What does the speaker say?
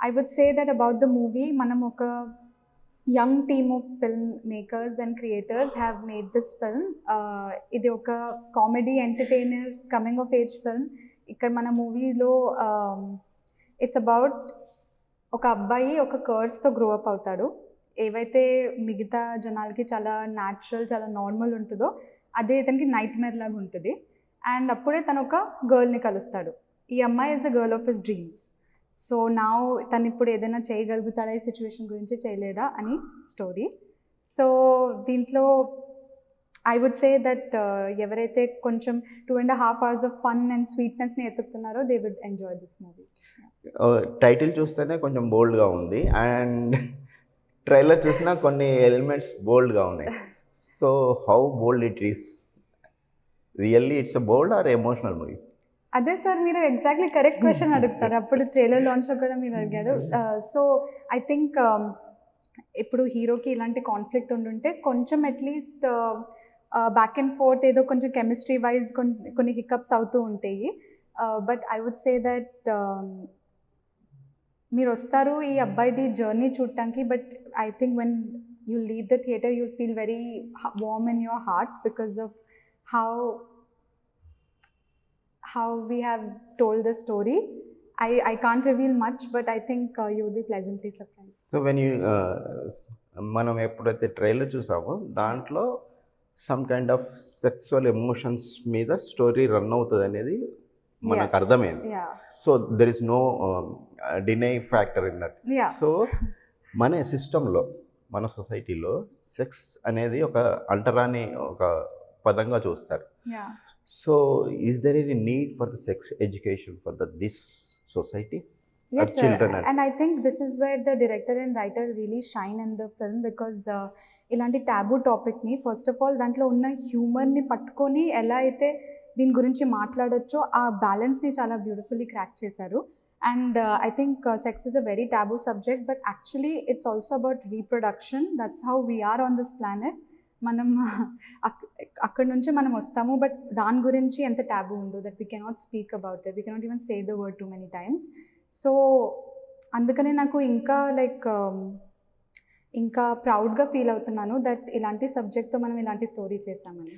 I would say that about the movie మనం ఒక young team of film makers and creators have made this film ఇది ఒక comedy entertainer coming of age film ఇక్కడ మన మూవీలో um, it's about ఒక అబ్బాయి ఒక కర్స్తో గ్రో అప్ అవుతాడు. ఏవైతే మిగతా జనాలకి చాలా న్యాచురల్ చాలా నార్మల్ ఉంటుందో అదే ఇతనికి నైట్ మేర్ లాగా ఉంటుంది. అండ్ అప్పుడే తను ఒక గర్ల్ని కలుస్తాడు. ఈ అమ్మాయి is the girl of his dreams so నా తను ఇప్పుడు ఏదైనా చేయగలుగుతాడా ఈ సిచ్యువేషన్ గురించి చేయలేడా అని స్టోరీ సో దీంట్లో ఐ వుడ్ సే దట్ ఎవరైతే కొంచెం two and half hours of fun and స్వీట్నెస్ని ఎత్తుకుతున్నారో they would enjoy this movie title చూస్తేనే కొంచెం బోల్డ్గా ఉంది అండ్ ట్రైలర్ చూసినా కొన్ని ఎలిమెంట్స్ బోల్డ్గా ఉన్నాయి. So how bold it is really it's a bold or emotional movie అదే సార్ మీరు ఎగ్జాక్ట్లీ కరెక్ట్ క్వశ్చన్ అడుగుతారు. అప్పుడు ట్రైలర్ లాంచ్లో కూడా మీరు అడిగారు. సో ఐ థింక్ ఇప్పుడు హీరోకి ఇలాంటి కాన్ఫ్లిక్ట్ ఉండుంటే కొంచెం అట్లీస్ట్ బ్యాక్ అండ్ ఫోర్త్ ఏదో కొంచెం కెమిస్ట్రీ వైజ్ కొన్ని కొన్ని హికప్స్ అవుతూ ఉంటాయి. But I would say that మీరు వస్తారు ఈ అబ్బాయిది జర్నీ చూడటానికి but I think when you leave the theatre you feel very warm in your heart because of how how we have told the story. I, I can't reveal much, but I think uh, you will be pleasantly surprised. So when you మనం ఎప్పుడైతే trailer చూసామో దాంట్లో some kind of sexual emotions మీద story run అవుతుంది అనేది మనకు. అర్థమైంది Yeah, so there is no deny factor in that yeah, so మన సిస్టంలో మన సొసైటీలో సెక్స్ అనేది ఒక అంటరాని ఒక పదంగా చూస్తారు. So is there any need for the sex education for the this society Yes, sir. are- And I think this is where the director and writer really shine in the film because uh, ఇలాంటి taboo టాపిక్ని first of all దాంట్లో ఉన్న హ్యూమర్ని పట్టుకొని ఎలా అయితే దీని గురించి మాట్లాడొచ్చో ఆ బ్యాలెన్స్ని చాలా బ్యూటిఫుల్లీ క్రాక్ చేశారు. And I think sex is a very taboo subject but actually it's also about reproduction that's how we are on this planet మనం అక్కడ నుంచి మనం వస్తాము బట్ దాని గురించి ఎంత ట్యాబు ఉందో that we cannot speak about it we cannot even say the word too many times so అందుకనే నాకు ఇంకా లైక్ um, ఇంకా ప్రౌడ్గా ఫీల్ అవుతున్నాను దట్ ఇలాంటి సబ్జెక్ట్తో మనం ఇలాంటి స్టోరీ చేసామని